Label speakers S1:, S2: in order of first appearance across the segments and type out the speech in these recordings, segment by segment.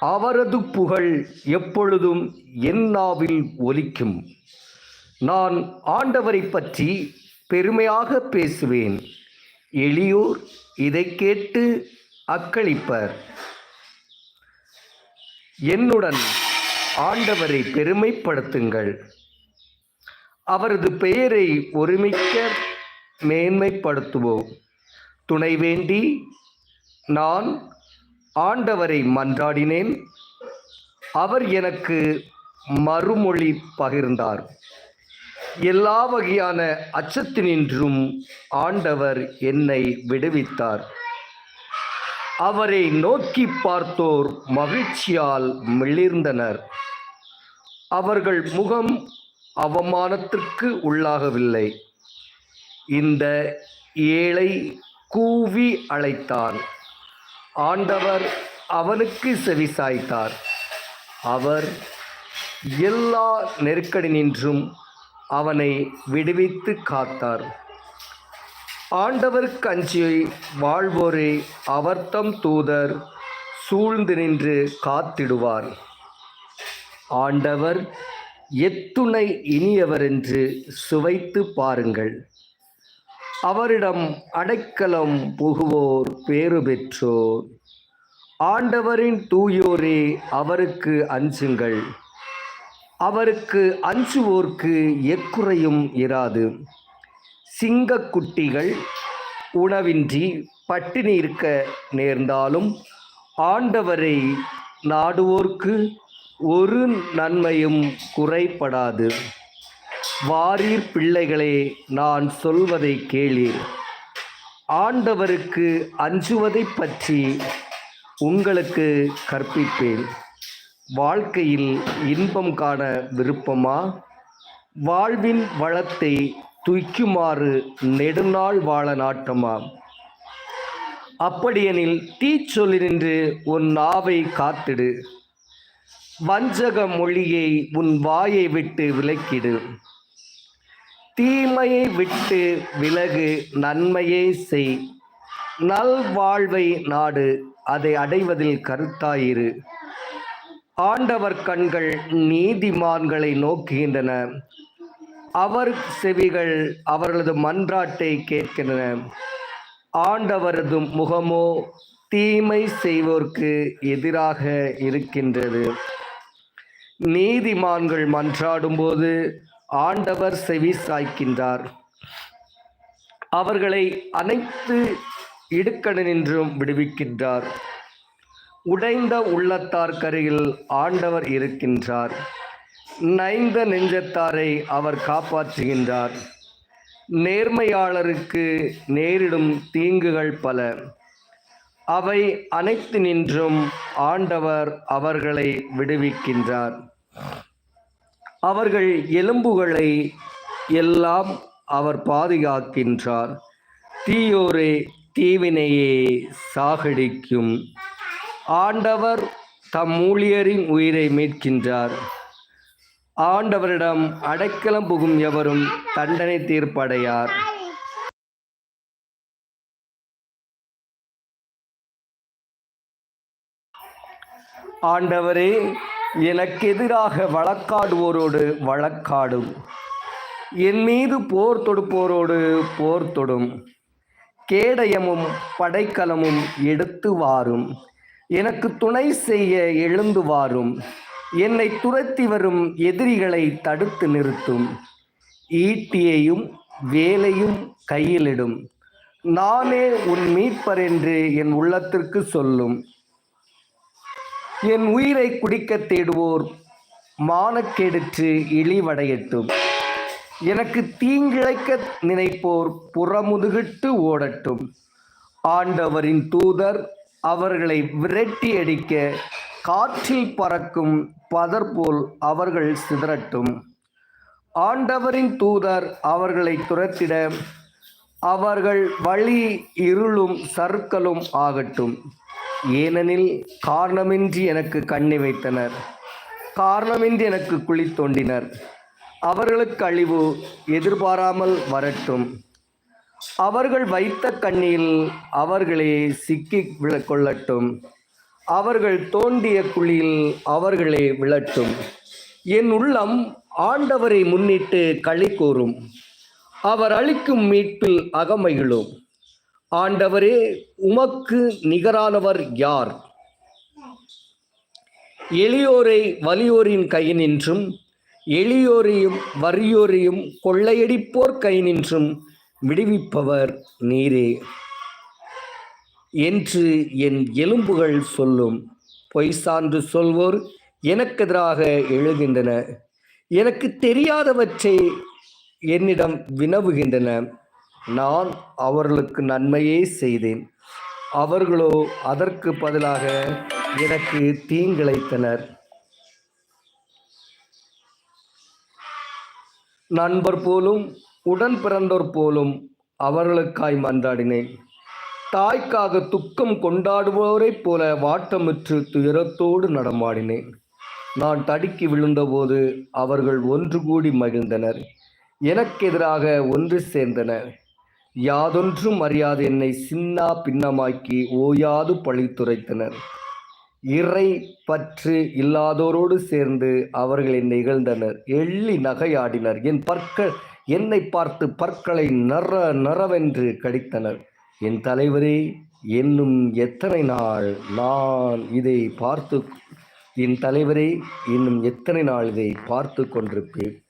S1: அவரது புகழ் எப்பொழுதும் என் நாவில் ஒலிக்கும். நான் ஆண்டவரை பற்றி பெருமையாக பேசுவேன். எளியோர் இதை கேட்டு அக்களிப்பர். என்னுடன் ஆண்டவரை பெருமைப்படுத்துங்கள். அவரது பெயரை ஒருமிக்க மேன்மைப்படுத்துவோம். துணை வேண்டி நான் ஆண்டவரை மன்றாடினேன். அவர் எனக்கு மறுமொழி பகிர்ந்தார். எல்லா வகையான அச்சத்தினின்றும் ஆண்டவர் என்னை விடுவித்தார். அவரை நோக்கி பார்த்தோர் மகிழ்ச்சியால் மிளிர்ந்தனர். அவர்கள் முகம் அவமானத்திற்கு உள்ளாகவில்லை. இந்த ஏழை கூவி அழைத்தான். ஆண்டவர் அவனுக்கு செவிசாய்த்தார். அவர் எல்லா நெருக்கடினின்றும் அவனை விடுவித்து காத்தார். ஆண்டவருக்கு அஞ்சி வாழ்வோரை அவர்தம் தூதர் சூழ்ந்து நின்று காத்திடுவார். ஆண்டவர் எத்துணை இனியவர் என்று சுவைத்து பாருங்கள். அவரிடம் அடைக்கலம் புகுவோர் பேறு பெற்றோர். ஆண்டவரின் தூயோரே அவருக்கு அஞ்சுங்கள். அவருக்கு அஞ்சுவோர்க்கு எக்குறையும் இராது. சிங்கக்குட்டிகள் உணவின்றி பட்டினி இருக்க நேர்ந்தாலும் ஆண்டவரை நாடுவோர்க்கு ஒரு நன்மையும் குறைபடாது. வாரீர் பிள்ளைகளே நான் சொல்வதை கேளீர். ஆண்டவருக்கு அஞ்சுவதைப் பற்றி உங்களுக்கு கற்பிப்பேன். வாழ்க்கையில் இன்பம் காண விருப்பமா? வாழ்வின் வளத்தை துய்க்குமாறு நெடுநாள் வாழ நாட்டமா? அப்படியெனில் தீச்சொல்லினின்று உன் நாவை காத்திடு. வஞ்சக மொழியை உன் வாயை விட்டு விலக்கிடு. தீமையை விட்டு விலகு நன்மையை செய். நல்வாழ்வை நாடு அதை அடைவதில் கருத்தாயிரு. ஆண்டவர் கண்கள் நீதிமான்களை நோக்குகின்றன. அவர் செவிகள் அவர்களது மன்றாட்டை கேட்கின்றன. ஆண்டவரது முகமோ தீமை செய்வோர்க்கு எதிராக இருக்கின்றது. நீதிமான்கள் மன்றாடும்போது ஆண்டவர் செவி சாய்க்கின்றார். அவர்களை அனைத்து இடுக்கணினின்றும் விடுவிக்கின்றார். உடைந்த உள்ளத்தார் கருகில் ஆண்டவர் இருக்கின்றார். நைந்த நெஞ்சத்தாரை அவர் காப்பாற்றுகின்றார். நேர்மையாளருக்கு நேரிடும் தீங்குகள் பல. அவை அனைத்து நின்றும் ஆண்டவர் அவர்களை விடுவிக்கின்றார். அவர்கள் எலும்புகளை எல்லாம் அவர் பாதுகாக்கின்றார். தீயோரே தீவினையே சாகடிக்கும். ஆண்டவர் தம் ஊழியரின் உயிரை மீட்கின்றார். ஆண்டவரிடம் அடைக்கலம் புகும் எவரும் தண்டனை தீர்ப்படையார். ஆண்டவரே எனக்கு எதிராக வழக்காடுவோரோடு வழக்காடும். என் மீது போர் தொடுப்போரோடு போர் தொடும். கேடயமும் படைக்கலமும் எடுத்து வாரும். எனக்கு துணை செய்ய எழுந்து வாரும். என்னை துரத்தி வரும் எதிரிகளை தடுத்து நிறுத்தும். ஈட்டியையும் வேலையும் கையிலிடும். நானே உன் மீட்பர் என்று என் உள்ளத்திற்கு சொல்லும். என் உயிரை குடிக்கத் தேடுவோர் மானக்கெடுற்று இழிவடையட்டும். எனக்கு தீங்கிழைக்க நினைப்போர் புறமுதுகிட்டு ஓடட்டும். ஆண்டவரின் தூதர் அவர்களை விரட்டி அடிக்க காற்றில் பறக்கும் பதர் போல் அவர்கள் சிதறட்டும். ஆண்டவரின் தூதர் அவர்களை துரத்திட அவர்கள் வழி இருளும் சறுக்கலும் ஆகட்டும். ஏனெனில் காரணமின்றி எனக்கு கண்ணி வைத்தனர். காரணமின்றி எனக்கு குழி தோண்டினர். அவர்களுக்கு அழிவு எதிர்பாராமல் வரட்டும். அவர்கள் வைத்த கண்ணியில் அவர்களே சிக்கி விழ கொள்ளட்டும் அவர்கள் தோண்டிய குழியில் அவர்களே விழட்டும். என் உள்ளம் ஆண்டவரை முன்னிட்டு களி கூறும். அவர் அளிக்கும் மீட்பில் அகமகிழும். ஆண்டவரே உமக்கு நிகரானவர் யார்? எளியோரை வலியோரின் கையினின்றும் எளியோரையும் வறியோரையும் கொள்ளையடிப்போர் கையினின்றும் விடுவிப்பவர் நீரே. என்று என் எலும்புகள் சொல்லும் பொய் சான்று சொல்வோர் எனக்கெதிராக எழுகின்றன. எனக்கு தெரியாதவற்றை என்னிடம் வினவுகின்றன. நான் அவர்களுக்கு நன்மையே செய்தேன். அவர்களோ அதற்கு பதிலாக எனக்கு தீங்கிழைத்தனர். நண்பர் போலும் உடன் பிறந்தோர் போலும் அவர்களுக்காய் மன்றாடினேன். தாய்க்காக துக்கம் கொண்டாடுவோரைப் போல வாட்டமுற்று துயரத்தோடு நடமாடினேன். நான் தடுக்கி விழுந்தபோது அவர்கள் ஒன்று கூடி மகிழ்ந்தனர். எனக்கு எதிராக ஒன்று சேர்ந்தனர். யாதொன்றும் அறியாது என்னை சின்னா பின்னமாக்கி ஓயாது பழித்துரைத்தனர் இறை பற்று இல்லாதோரோடு சேர்ந்து அவர்கள் என்னை இகழ்ந்தனர். எள்ளி நகையாடினர். என் பற்கள் என்னை பார்த்து பற்களை நற நறவென்று கடித்தனர். என் தலைவரே என்னும் எத்தனை நாள் நான் இதை பார்த்து என் தலைவரே இன்னும் எத்தனை நாள் இதை பார்த்து கொண்டிருப்பேன்?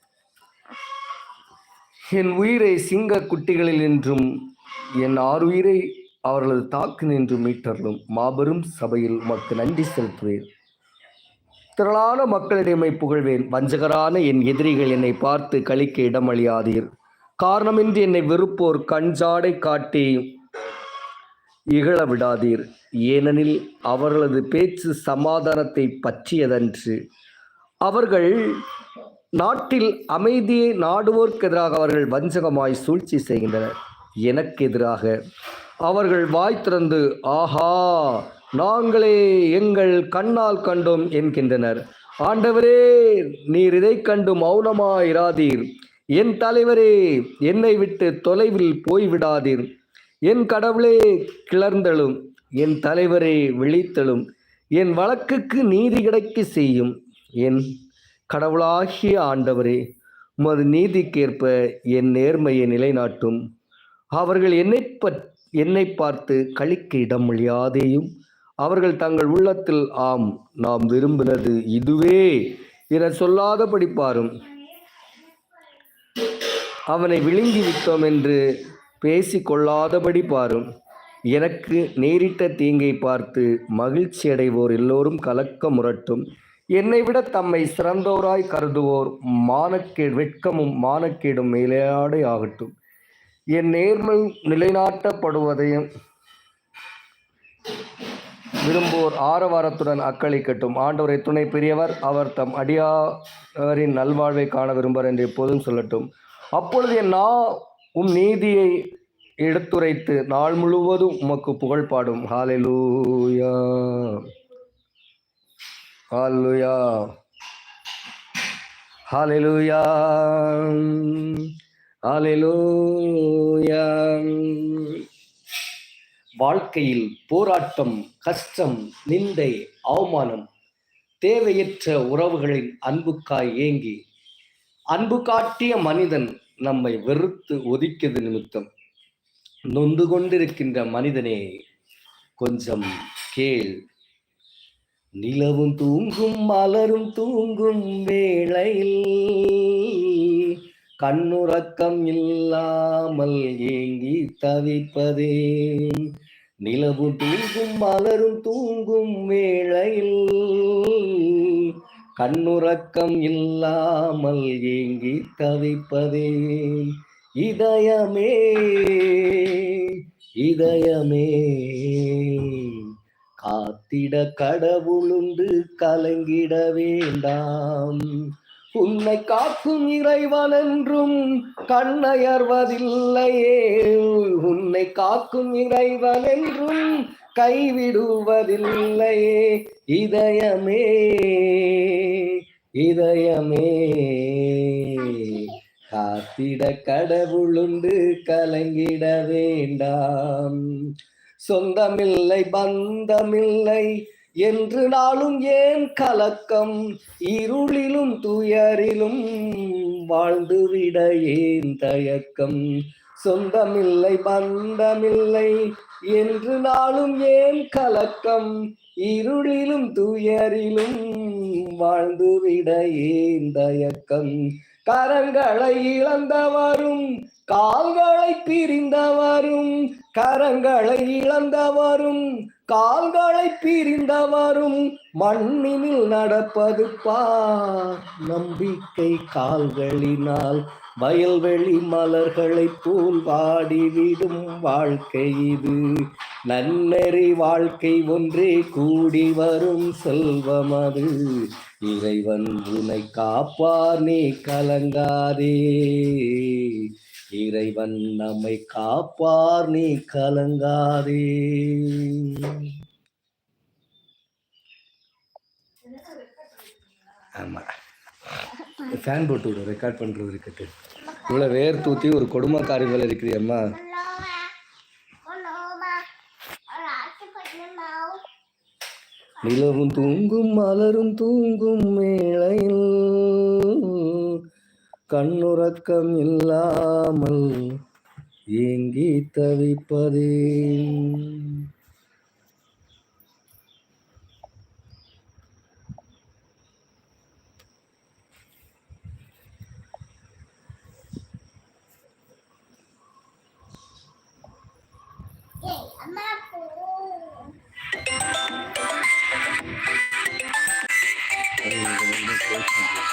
S1: என் உயிரை சிங்க குட்டிகளில் நின்றும் என் ஆறுயிரை அவர்களது தாக்கு நின்று மீட்டர்களும் மாபெரும் சபையில் உமக்கு நன்றி செலுத்துவேன். திரளான மக்களிடமை புகழ்வேன் வஞ்சகரான என் எதிரிகள் என்னை பார்த்து கழிக்க இடமளியாதீர். காரணமின்றி என்னை வெறுப்போர் கஞ்சாடை காட்டி இகழ விடாதீர் ஏனெனில் அவர்களது பேச்சு சமாதானத்தை பற்றியதன்று. அவர்கள் நாட்டில் அமைதியை நாடுவோர்க்கு எதிராக அவர்கள் வஞ்சகமாய் சூழ்ச்சி செய்கின்றனர். எனக்கு எதிராக. அவர்கள் வாய் திறந்து ஆஹா நாங்களே எங்கள் கண்ணால் கண்டோம் என்கின்றனர். ஆண்டவரே நீர் இதைக் கண்டு மௌனமாயிராதீர் என் தலைவரே என்னை விட்டு தொலைவில் போய்விடாதீர். என் கடவுளே கிளர்ந்தெழும். என் தலைவரே விழித்தெழும். என் வழக்குக்கு நீதி கிடைக்க செய்யும். என் கடவுளாகிய ஆண்டவரே உமது நீதிக்கேற்ப என் நேர்மையை நிலைநாட்டும். அவர்கள் என்னை பற் என்னை பார்த்து கழிக்க இடம் அவர்கள் தங்கள் உள்ளத்தில் ஆம் நாம் விரும்பினது இதுவே என சொல்லாதபடி பாரும். அவனை விழுங்கி விட்டோம் என்று பேசி கொள்ளாதபடி பாரும். எனக்கு நேரிட்ட தீங்கை பார்த்து மகிழ்ச்சி அடைவோர் எல்லோரும் கலக்க முரட்டும். என்னை விட தம்மை சிறந்தோராய் கருதுவோர் மானக்கே வெட்கமும் மானக்கேடும் மேலாடை ஆகட்டும். என் நேர்மை நிலைநாட்டப்படுவதையும் விரும்புவோர் ஆரவாரத்துடன் அக்களிக்கட்டும் ஆண்டவரை துணை பெரியவர் அவர் தம் அடியாரின் நல்வாழ்வை காண விரும்புவர் என்று எப்போதும் சொல்லட்டும். அப்பொழுது என் நா உம் நீதியை எடுத்துரைத்து நாள் முழுவதும் உமக்கு புகழ் பாடும். ஹாலெலூயா ஹாலுயா ஹாலெலுயா ஹாலெலுயா வாழ்க்கையில் போராட்டம் கஷ்டம் நிந்தை அவமானம் தேவையற்ற உறவுகளின் அன்புக்காய் ஏங்கி அன்பு காட்டிய மனிதன் நம்மை வெறுத்து ஒதுக்கியது நிமித்தம். நொந்து கொண்டிருக்கின்ற மனிதனே கொஞ்சம் கேள். நிலவும் தூங்கும் மலரும் தூங்கும் வேளையில். கண்ணுறக்கம் இல்லாமல் ஏங்கி தவிப்பதே. நிலவு தூங்கும் மலரும் தூங்கும் வேளையில். கண்ணுறக்கம் இல்லாமல் ஏங்கி தவிப்பதே. இதயமே இதயமே. காத்திட கடவுளுண்டு கலங்கிட வேண்டாம். உன்னை காக்கும் இறைவன் என்றும் கண்ணயர்வதில்லையே. உன்னை காக்கும் இறைவன் என்றும் கைவிடுவதில்லையே. இதயமே இதயமே. காத்திட கடவுளுண்டு கலங்கிட வேண்டாம். சொந்தமில்லை பந்தமில்லை. என்று நாளும் ஏன் கலக்கம்? இருளிலும் துயரிலும் வாழ்ந்துவிட ஏன் தயக்கம்? சொந்தமில்லை பந்தமில்லை. என்று நாளும் ஏன் கலக்கம்? இருளிலும் துயரிலும் வாழ்ந்துவிட ஏன் தயக்கம்? கரங்களை இழந்தவரும் கால்களை பிரிந்தவரும் கரங்களை இழந்தவரும் கால்களை பிரிந்தவரும் மண்ணினில் நடப்பது பார் நம்பிக்கை கால்களினால் வயல்வெளி மலர்களைப் போல் வாடிவிடும் வாழ்க்கை இது. நன்னெறி வாழ்க்கை ஒன்றே கூடி வரும் செல்வம் அது. இறைவன் உன்னை காப்பார் நீ கலங்காதே. இறைவன் நம்மை காப்பார் நீ கலங்காதே. ஆமா. ஃபேன் போட்டு விடு ரெக்கார்ட் பண்றது இருக்கட்டு இவ்வளோ வேர் தூத்தி ஒரு கொடுமைக்காரி போல இருக்கிறியம்மா நிலவும் தூங்கும் மலரும் தூங்கும் மேளையில் கண்ணுறக்கம் இல்லாமல் ஏங்கி தவிப்பதே
S2: Thank you.